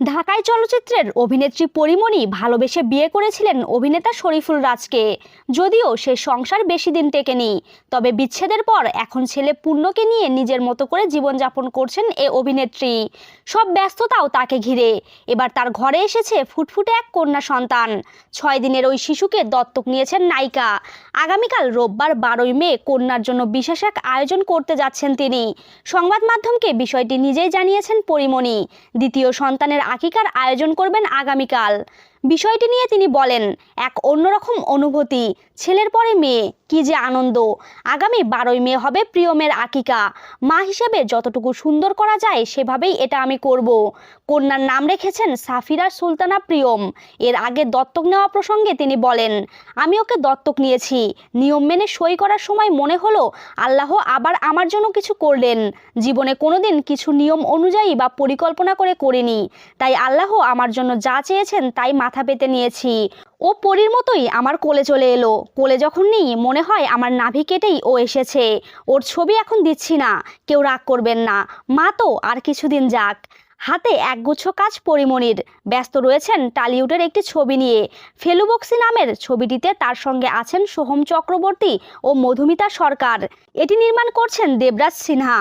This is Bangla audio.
ঢাকাই চলচ্চিত্রের অভিনেত্রী পরিমণি ভালোবেসে বিয়ে করেছিলেন অভিনেতা শরীফুল রাজকে। যদিও সে সংসার বেশি দিন টেকেনি, তবে বিচ্ছেদের পর এখন ছেলে পূর্ণকে নিয়ে নিজের মতো করে জীবনযাপন করছেন এ অভিনেত্রী। সব ব্যস্ততাও তাকে ঘিরে। এবার তার ঘরে এসেছে ফুটফুটে এক কন্যা সন্তান। ছয় দিনের ওই শিশুকে দত্তক নিয়েছেন নায়িকা। আগামীকাল রোববার বারোই মে কন্যার জন্য বিশেষ এক আয়োজন করতে যাচ্ছেন তিনি। সংবাদ মাধ্যমকে বিষয়টি নিজেই জানিয়েছেন পরিমণি। দ্বিতীয় সন্তানের আকিকার আয়োজন করবেন আগামীকাল। বিষয়টি নিয়ে তিনি বলেন, এক অন্যরকম অনুভূতি। ছেলের পরে মেয়ে, কি যে আনন্দ। আগামী বারোই মে হবে প্রিয়মের আকিকা। মা হিসেবে যতটুকু সুন্দর করা যায়, সেভাবেই এটা আমি করব। কন্যার নাম রেখেছেন সাফিরা সুলতানা প্রিয়ম। এর আগে দত্তক নেওয়া প্রসঙ্গে তিনি বলেন, আমি ওকে দত্তক নিয়েছি। নিয়ম মেনে সই করার সময় মনে হলো, আল্লাহ আবার আমার জন্য কিছু করলেন। জীবনে কোনোদিন কিছু নিয়ম অনুযায়ী বা পরিকল্পনা করে করিনি। তাই আল্লাহ আমার জন্য যা চেয়েছেন তাই মাথা পেতে নিয়েছি। ও পরীর মতোই আমার কোলে চলে এলো। কোলে যখন নেই, মনে হয় আমার নাভি কেটেই ও এসেছে। ওর ছবি এখন দিচ্ছি না, কেউ রাগ করবেন না। মা তো, আর কিছুদিন যাক। হাতে একগুচ্ছ কাজ পরিমণির ব্যস্ত রয়েছেন টালিউডের একটি ছবি নিয়ে। ফেলুবক্সি নামের ছবিটিতে তার সঙ্গে আছেন সোহম চক্রবর্তী ও মধুমিতা সরকার। এটি নির্মাণ করছেন দেবরাজ সিনহা।